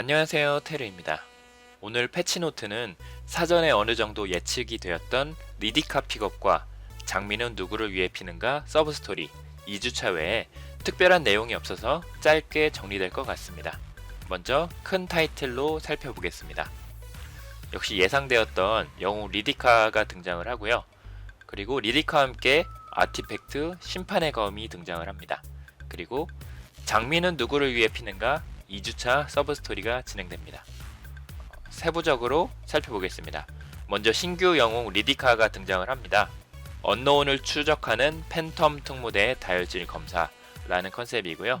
안녕하세요 테르입니다. 오늘 패치노트는 사전에 어느 정도 예측이 되었던 리디카 픽업과 장미는 누구를 위해 피는가 서브스토리 2주차 외에 특별한 내용이 없어서 짧게 정리될 것 같습니다. 먼저 큰 타이틀로 살펴보겠습니다. 역시 예상되었던 영웅 리디카가 등장을 하고요. 그리고 리디카와 함께 아티팩트 심판의 검이 등장을 합니다. 그리고 장미는 누구를 위해 피는가 2주차 서브 스토리가 진행됩니다. 세부적으로 살펴보겠습니다. 먼저 신규 영웅 리디카가 등장을 합니다. 언노운을 추적하는 팬텀 특무대의 다혈질 검사라는 컨셉이고요.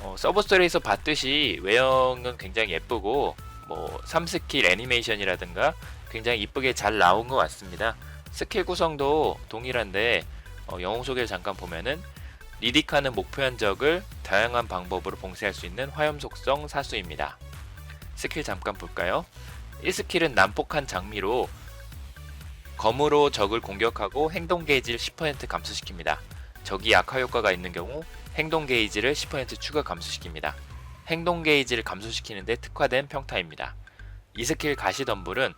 어, 서브 스토리에서 봤듯이 외형은 굉장히 예쁘고 뭐 3스킬 애니메이션이라든가 굉장히 이쁘게 잘 나온 것 같습니다. 스킬 구성도 동일한데 어, 영웅 소개를 잠깐 보면은 리디카는 목표 현적을 다양한 방법으로 봉쇄할 수 있는 화염 속성 사수입니다. 스킬 잠깐 볼까요? 1스킬은 난폭한 장미로 검으로 적을 공격하고 행동 게이지를 10% 감소시킵니다. 적이 약화 효과가 있는 경우 행동 게이지를 10% 추가 감소시킵니다. 행동 게이지를 감소시키는데 특화된 평타입니다. 2스킬 가시덤불은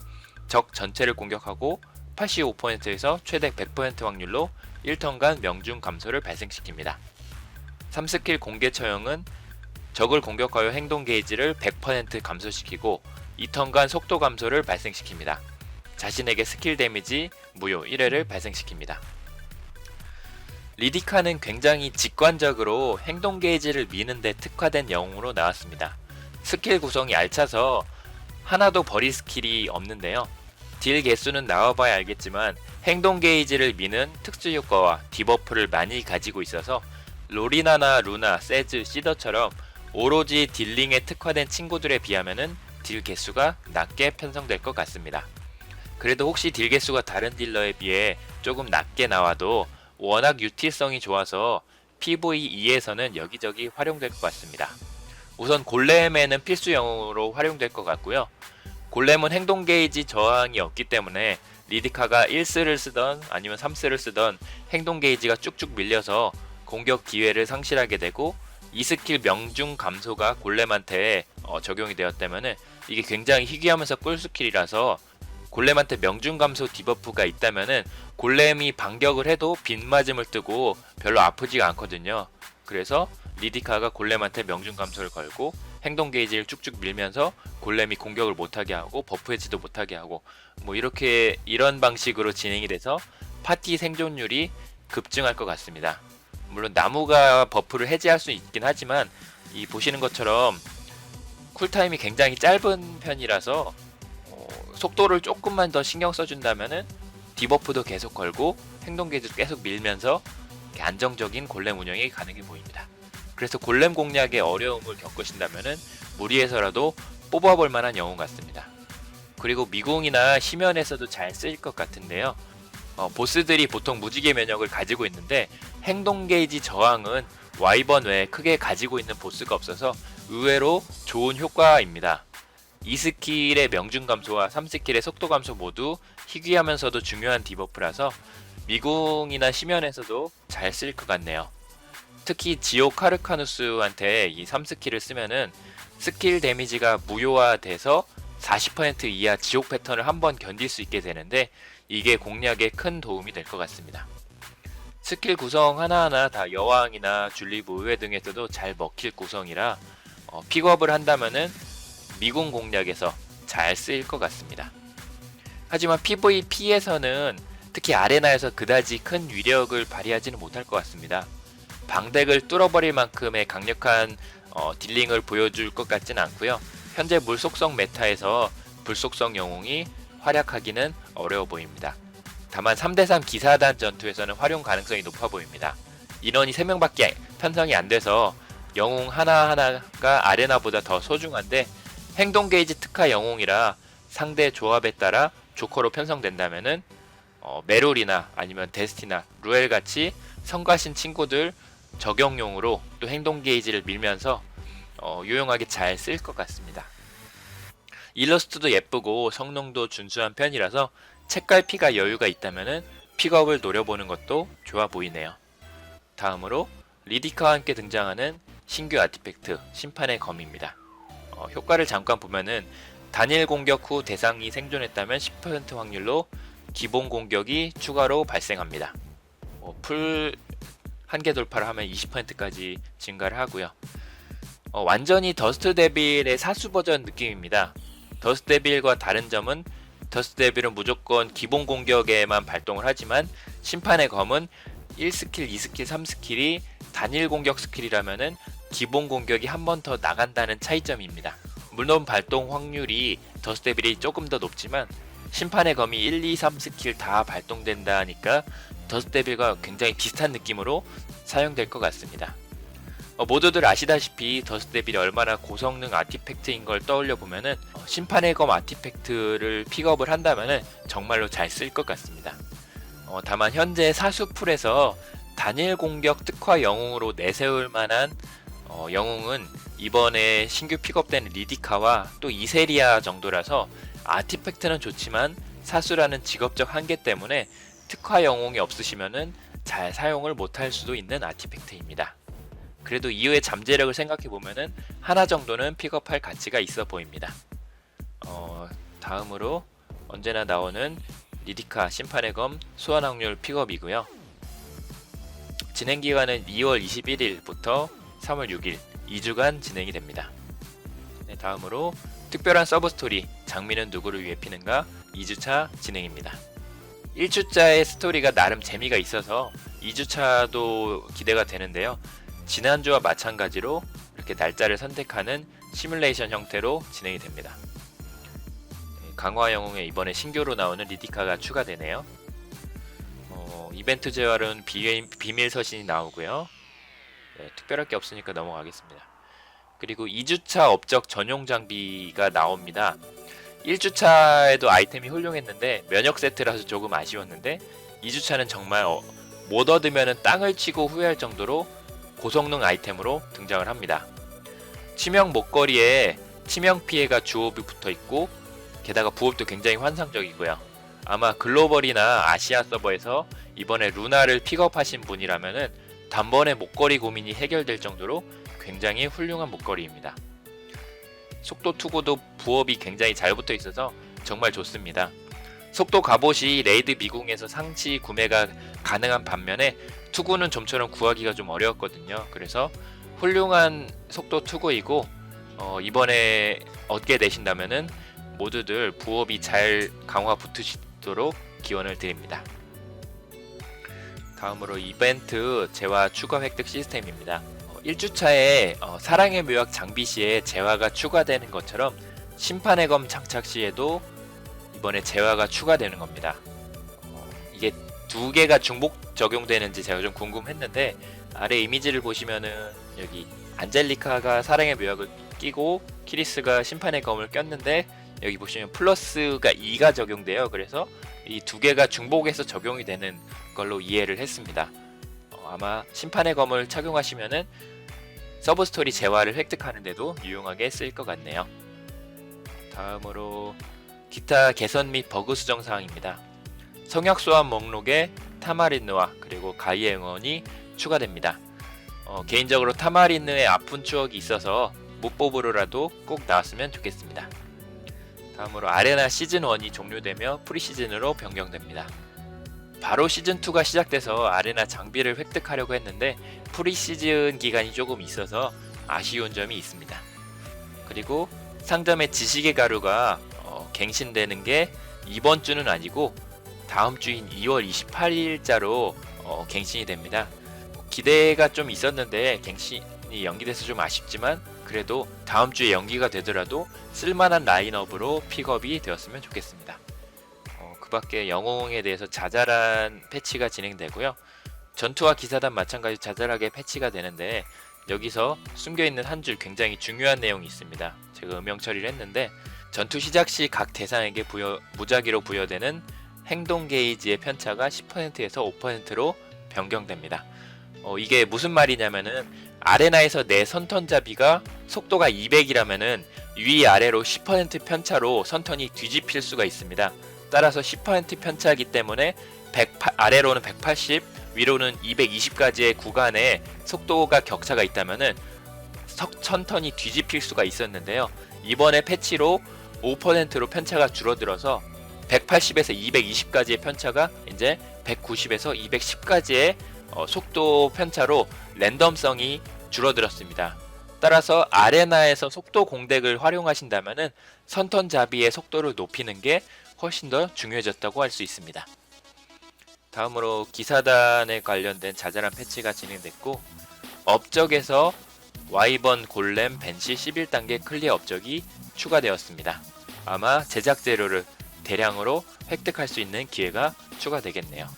적 전체를 공격하고 85%에서 최대 100% 확률로 1턴간 명중 감소를 발생시킵니다. 3스킬 공개 처형은 적을 공격하여 행동 게이지를 100% 감소시키고 2턴간 속도 감소를 발생시킵니다. 자신에게 스킬 데미지 무효 1회를 발생시킵니다. 리디카는 굉장히 직관적으로 행동 게이지를 미는데 특화된 영웅으로 나왔습니다. 스킬 구성이 알차서 하나도 버릴 스킬이 없는데요. 딜 개수는 나와봐야 알겠지만 행동 게이지를 미는 특수 효과와 디버프를 많이 가지고 있어서 로리나나 루나, 세즈, 시더처럼 오로지 딜링에 특화된 친구들에 비하면은 딜 개수가 낮게 편성될 것 같습니다. 그래도 혹시 딜 개수가 다른 딜러에 비해 조금 낮게 나와도 워낙 유틸성이 좋아서 PVE에서는 여기저기 활용될 것 같습니다. 우선 골렘에는 필수 영웅으로 활용될 것 같고요. 골렘은 행동 게이지 저항이 없기 때문에 리디카가 1스를 쓰던 아니면 3스를 쓰던 행동 게이지가 쭉쭉 밀려서 공격 기회를 상실하게 되고 2스킬 명중 감소가 골렘한테 어, 적용이 되었다면 이게 굉장히 희귀하면서 꿀 스킬이라서 골렘한테 명중 감소 디버프가 있다면은 골렘이 반격을 해도 빗맞음을 뜨고 별로 아프지가 않거든요. 그래서 리디카가 골렘한테 명중 감소를 걸고 행동 게이지를 쭉쭉 밀면서 골렘이 공격을 못하게 하고 버프 해지도 못하게 하고 뭐 이렇게 이런 방식으로 진행이 돼서 파티 생존율이 급증할 것 같습니다. 물론 나무가 버프를 해제할 수 있긴 하지만 이 보시는 것처럼 쿨타임이 굉장히 짧은 편이라서 어, 속도를 조금만 더 신경 써준다면은 디버프도 계속 걸고 행동 게이지도 계속 밀면서 안정적인 골렘 운영이 가능해 보입니다. 그래서 골렘 공략에 어려움을 겪으신다면은 무리해서라도 뽑아볼 만한 영웅 같습니다. 그리고 미궁이나 심연에서도 잘 쓰일 것 같은데요. 어, 보스들이 보통 무지개 면역을 가지고 있는데 행동 게이지 저항은 와이번 외에 크게 가지고 있는 보스가 없어서 의외로 좋은 효과입니다. 2스킬의 명중 감소와 3스킬의 속도 감소 모두 희귀하면서도 중요한 디버프라서 미궁이나 심연에서도 잘 쓸 것 같네요. 특히 지오 카르카누스한테 이 3스킬을 쓰면은 스킬 데미지가 무효화돼서 40% 이하 지옥 패턴을 한 번 견딜 수 있게 되는데 이게 공략에 큰 도움이 될 것 같습니다. 스킬 구성 하나하나 다 여왕이나 줄리브 의회 등에서도 잘 먹힐 구성이라 어, 픽업을 한다면은 미궁 공략에서 잘 쓰일 것 같습니다. 하지만 PVP에서는 특히 아레나에서 그다지 큰 위력을 발휘하지는 못할 것 같습니다. 방덱을 뚫어버릴 만큼의 강력한 어, 딜링을 보여줄 것 같지는 않고요. 현재 물속성 메타에서 불속성 영웅이 활약하기는 어려워 보입니다. 다만 3대3 기사단 전투에서는 활용 가능성이 높아 보입니다. 인원이 3명밖에 편성이 안 돼서 영웅 하나하나가 아레나보다 더 소중한데 행동 게이지 특화 영웅이라 상대 조합에 따라 조커로 편성된다면은 어, 메롤이나 아니면 데스티나 루엘 같이 성가신 친구들 적용용으로 또 행동 게이지를 밀면서 어, 유용하게 잘 쓸 것 같습니다. 일러스트도 예쁘고 성능도 준수한 편이라서 책갈피가 여유가 있다면은 픽업을 노려보는 것도 좋아 보이네요. 다음으로 리디카와 함께 등장하는 신규 아티팩트 심판의 검입니다. 어, 효과를 잠깐 보면은 단일 공격 후 대상이 생존했다면 10% 확률로 기본 공격이 추가로 발생합니다. 어, 풀 한계 돌파를 하면 20%까지 증가를 하고요. 어, 완전히 더스트 데빌의 사수 버전 느낌입니다. 더스트 데빌과 다른 점은 더스트 데빌은 무조건 기본 공격에만 발동을 하지만 심판의 검은 1스킬, 2스킬, 3스킬이 단일 공격 스킬이라면은 기본 공격이 한 번 더 나간다는 차이점입니다. 물론 발동 확률이 더스트 데빌이 조금 더 높지만 심판의 검이 1, 2, 3 스킬 다 발동된다 하니까 더스트 데빌과 굉장히 비슷한 느낌으로 사용될 것 같습니다. 어, 모두들 아시다시피 더스트 데빌이 얼마나 고성능 아티팩트인 걸 떠올려 보면은 어, 심판의 검 아티팩트를 픽업을 한다면은 정말로 잘 쓸 것 같습니다. 어, 다만 현재 사수풀에서 단일 공격 특화 영웅으로 내세울 만한 어, 영웅은 이번에 신규 픽업된 리디카와 또 이세리아 정도라서 아티팩트는 좋지만 사수라는 직업적 한계 때문에 특화 영웅이 없으시면은 잘 사용을 못할 수도 있는 아티팩트입니다. 그래도 이후의 잠재력을 생각해 보면은 하나 정도는 픽업할 가치가 있어 보입니다. 어, 다음으로 언제나 나오는 리디카 심판의 검 소환 확률 픽업이고요. 진행 기간은 2월 21일부터 3월 6일 2주간 진행이 됩니다. 네, 다음으로 특별한 서브 스토리 장미는 누구를 위해 피는가 2주차 진행입니다. 1주차의 스토리가 나름 재미가 있어서 2주차도 기대가 되는데요. 지난주와 마찬가지로 이렇게 날짜를 선택하는 시뮬레이션 형태로 진행이 됩니다. 네, 강화 영웅에 이번에 신규로 나오는 리디카가 추가되네요. 어, 이벤트 재활은 비, 비밀 서신이 나오고요. 네, 특별할 게 없으니까 넘어가겠습니다. 그리고 2주차 업적 전용 장비가 나옵니다. 1주차에도 아이템이 훌륭했는데 면역 세트라서 조금 아쉬웠는데 2주차는 정말 어, 못 얻으면 땅을 치고 후회할 정도로 고성능 아이템으로 등장을 합니다. 치명 목걸이에 치명 피해가 주옵이 붙어 있고 게다가 부업도 굉장히 환상적이고요. 아마 글로벌이나 아시아 서버에서 이번에 루나를 픽업하신 분이라면은 단번에 목걸이 고민이 해결될 정도로 굉장히 훌륭한 목걸이입니다. 속도 투구도 부업이 굉장히 잘 붙어 있어서 정말 좋습니다. 속도 갑옷이 레이드 미궁에서 상시 구매가 가능한 반면에 투구는 좀처럼 구하기가 좀 어려웠거든요. 그래서 훌륭한 속도 투구이고 어, 이번에 얻게 되신다면은 모두들 부업이 잘 강화 붙으시도록 기원을 드립니다. 다음으로 이벤트 재화 추가 획득 시스템입니다. 1주차에 어, 사랑의 묘약 장비 시에 재화가 추가되는 것처럼 심판의 검 장착 시에도 이번에 재화가 추가되는 겁니다. 어, 이게 두 개가 중복 적용되는지 제가 좀 궁금했는데 아래 이미지를 보시면은 여기 안젤리카가 사랑의 묘약을 끼고 키리스가 심판의 검을 꼈는데 여기 보시면 플러스가 2가 적용돼요. 그래서 이 두 개가 중복해서 적용이 되는 걸로 이해를 했습니다. 어, 아마 심판의 검을 착용하시면은 서브 스토리 재화를 획득하는데도 유용하게 쓰일 것 같네요. 다음으로 기타 개선 및 버그 수정 사항입니다. 성역 소환 목록에 타마린느와 그리고 가이의 응원이 추가됩니다. 어, 개인적으로 타마린느의 아픈 추억이 있어서 무법으로라도 꼭 나왔으면 좋겠습니다. 다음으로 아레나 시즌 1이 종료되며 프리시즌으로 변경됩니다. 바로 시즌 2가 시작돼서 아레나 장비를 획득하려고 했는데 프리시즌 기간이 조금 있어서 아쉬운 점이 있습니다. 그리고 상점의 지식의 가루가 어, 갱신되는 게 이번 주는 아니고 다음 주인 2월 28일자로 어, 갱신이 됩니다. 기대가 좀 있었는데 갱신이 연기돼서 좀 아쉽지만 그래도 다음 주에 연기가 되더라도 쓸만한 라인업으로 픽업이 되었으면 좋겠습니다. 어, 그 밖에 영웅에 대해서 자잘한 패치가 진행되고요. 전투와 기사단 마찬가지 자잘하게 패치가 되는데 여기서 숨겨있는 한 줄 굉장히 중요한 내용이 있습니다. 제가 음영 처리를 했는데 전투 시작 시 각 대상에게 부여, 무작위로 부여되는 행동 게이지의 편차가 10%에서 5%로 변경됩니다. 어, 이게 무슨 말이냐면은 아레나에서 내 선턴잡이가 속도가 200이라면은 위 아래로 10% 편차로 선턴이 뒤집힐 수가 있습니다. 따라서 10% 편차이기 때문에 108, 아래로는 180, 위로는 220까지의 구간에 속도가 격차가 있다면은 석, 선턴이 뒤집힐 수가 있었는데요. 이번에 패치로 5%로 편차가 줄어들어서 180에서 220까지의 편차가 이제 190에서 210까지의 어, 속도 편차로 랜덤성이 줄어들었습니다. 따라서 아레나에서 속도 공덱을 활용하신다면은 선턴 잡이의 속도를 높이는 게 훨씬 더 중요해졌다고 할 수 있습니다. 다음으로 기사단에 관련된 자잘한 패치가 진행됐고 업적에서 와이번 골렘 벤시 11단계 클리어 업적이 추가되었습니다. 아마 제작 재료를 대량으로 획득할 수 있는 기회가 추가되겠네요.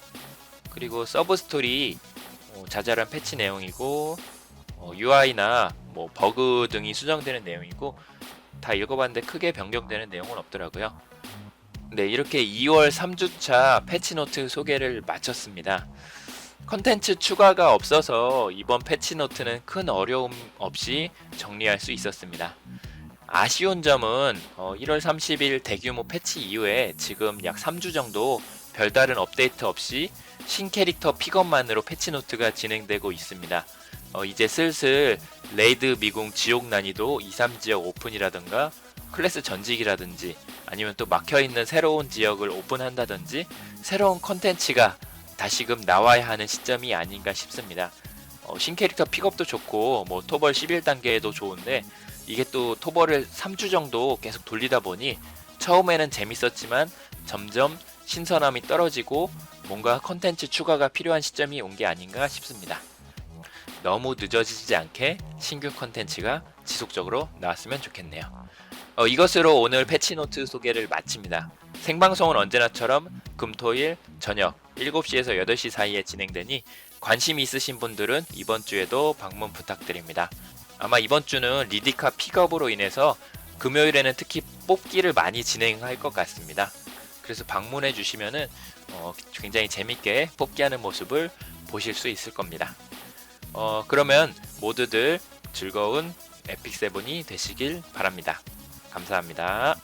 그리고 서브 스토리 어, 자잘한 패치 내용이고 어, UI나 뭐 버그 등이 수정되는 내용이고 다 읽어봤는데 크게 변경되는 내용은 없더라고요. 네, 이렇게 2월 3주차 패치노트 소개를 마쳤습니다. 컨텐츠 추가가 없어서 이번 패치노트는 큰 어려움 없이 정리할 수 있었습니다. 아쉬운 점은 어, 1월 30일 대규모 패치 이후에 지금 약 3주 정도 별다른 업데이트 없이 신 캐릭터 픽업만으로 패치노트가 진행되고 있습니다. 어, 이제 슬슬 레이드 미궁 지옥 난이도 2, 3지역 오픈이라든가 클래스 전직이라든지 아니면 또 막혀있는 새로운 지역을 오픈한다든지 새로운 컨텐츠가 다시금 나와야 하는 시점이 아닌가 싶습니다. 어, 신 캐릭터 픽업도 좋고 뭐 토벌 11단계도 좋은데 이게 또 토벌을 3주 정도 계속 돌리다 보니 처음에는 재밌었지만 점점 신선함이 떨어지고 뭔가 컨텐츠 추가가 필요한 시점이 온 게 아닌가 싶습니다. 너무 늦어지지 않게 신규 컨텐츠가 지속적으로 나왔으면 좋겠네요. 어, 이것으로 오늘 패치노트 소개를 마칩니다. 생방송은 언제나처럼 금토일 저녁 7시에서 8시 사이에 진행되니 관심 있으신 분들은 이번 주에도 방문 부탁드립니다. 아마 이번 주는 리디카 픽업으로 인해서 금요일에는 특히 뽑기를 많이 진행할 것 같습니다. 그래서 방문해 주시면은 어, 굉장히 재밌게 뽑기하는 모습을 보실 수 있을 겁니다. 어, 그러면 모두들 즐거운 에픽 세븐이 되시길 바랍니다. 감사합니다.